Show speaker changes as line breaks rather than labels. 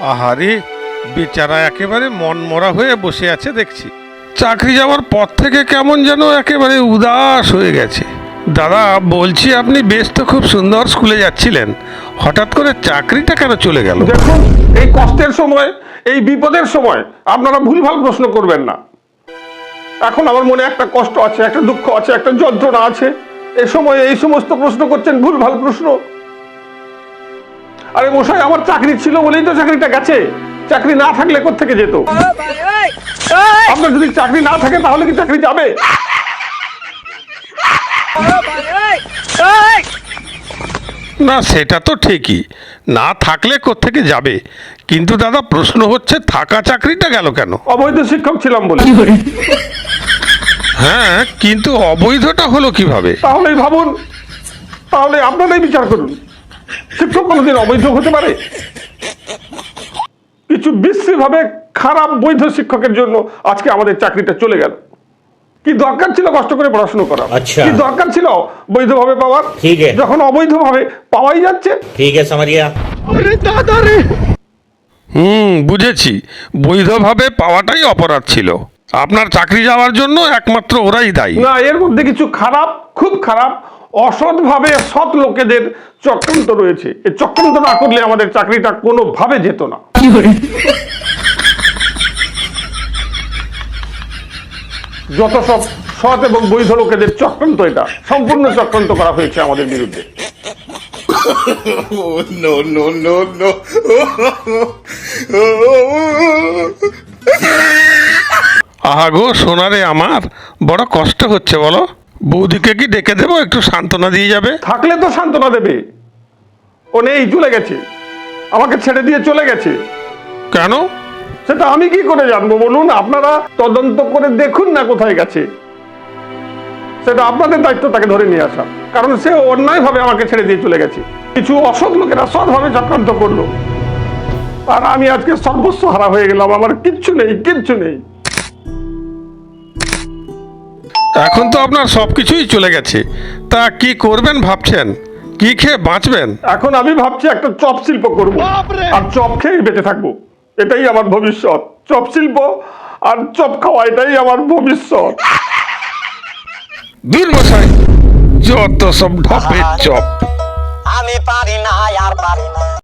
আহারে, বেচারা একেবারে মন মরা হয়ে বসে আছে দেখছি। চাকরি যাওয়ার পর থেকে কেমন যেন একেবারে উদাস হয়ে গেছে। দাদা, বলছি আপনি বেশ তো খুব সুন্দর স্কুলে যাচ্ছিলেন। হঠাৎ করে চাকরিটা কেন চলে গেল?
দেখুন, এই কষ্টের সময়, এই বিপদের সময় আপনারা ভুলভাল প্রশ্ন করবেন না। এখন আমার মনে একটা কষ্ট আছে, একটা দুঃখ আছে, একটা যন্ত্রণা আছে। এ সময় এই সমস্ত প্রশ্ন করছেন, ভুলভাল প্রশ্ন। আরে মশাই আমার চাকরি ছিল বলেই তো চাকরিটা গেছে। চাকরি না থাকলে থেকে যেত? আপনার যদি চাকরি না থাকে তাহলে কি চাকরি যাবে?
না সেটা তো ঠিকই। না থাকলে কোত্থেকে যাবে? কিন্তু দাদা প্রশ্ন হচ্ছে থাকা চাকরিটা গেল কেন?
অবৈধ শিক্ষক ছিলাম বলে।
হ্যাঁ কিন্তু অবৈধটা হলো কীভাবে?
তাহলেই ভাবুন তাহলে আপনারাই বিচার করুন। অস্ত্র কোনোদিন অবৈধ হতে পারে। কিছু বিশ্রীভাবে খারাপ বৈধ শিক্ষকের জন্য আজকে আমাদের চাকরিটা চলে গেল। কি দরকার ছিল কষ্ট করে পড়াশোনা করা?
আচ্ছা।
কি দরকার ছিল বৈধভাবে পাওয়ার? যখন অবৈধভাবে পাওয়াই যাচ্ছে।
ঠিক আছে আমারিয়া দাদা রে!
হুম বুঝেছি। বৈধভাবে পাওয়াটাই অপরাধ ছিল। আপনার চাকরি যাওয়ার জন্য একমাত্র ওরাই দায়ী।
না এর মধ্যে কিছু খারাপ খুব খারাপ অসৎভাবে সৎ লোকেদের চক্রান্ত রয়েছে। এই চক্রান্ত না করলে আমাদের চাকরিটা কোনোভাবে যেত না। যত সব সৎ এবং বৈধ লোকেদের চক্রান্ত এটা সম্পূর্ণ চক্রান্ত করা হয়েছে আমাদের বিরুদ্ধে।
No, no, no, no.
আহা সোনারে আমার বড় কষ্ট হচ্ছে বলো। বৌদিকে কি ডেকে দেবো? একটু সান্ত্বনা দিয়ে যাবে?
থাকলে তো সান্ত্বনা দেবে। ও নেই চলে গেছে। আমাকে ছেড়ে দিয়ে চলে গেছে।
কেন?
সেটা আমি কি করে জানব বলুন? আপনারা তদন্ত করে দেখুন না কোথায় গেছে। সেটা আপনাদের দায়িত্ব তাকে ধরে নিয়ে আসা। কারণ সে অন্যায়ভাবে আমাকে ছেড়ে দিয়ে চলে গেছে। কিছু অসৎ লোকেরা সৎভাবে চক্রান্ত করল। আর আমি আজকে সর্বস্ব হারা হয়ে গেলাম। আমার কিচ্ছু নেই কিচ্ছু নেই।
এখন তো আপনার সব কিছুই চলে গেছে। তা কি করবেন ভাবছেন? কি খেয়ে বাঁচবেন?
এখন আমি ভাবছি একটা চপ শিল্প করব। আর চপ খেয়ে বেঁচে থাকব। এটাই আমার ভবিষ্যৎ। চপ শিল্প আর চপ খাওয়া এটাই আমার ভবিষ্যৎ।
দূর মশাই যত সব ঢপের চপ।
আমি পারি না আর পারি না।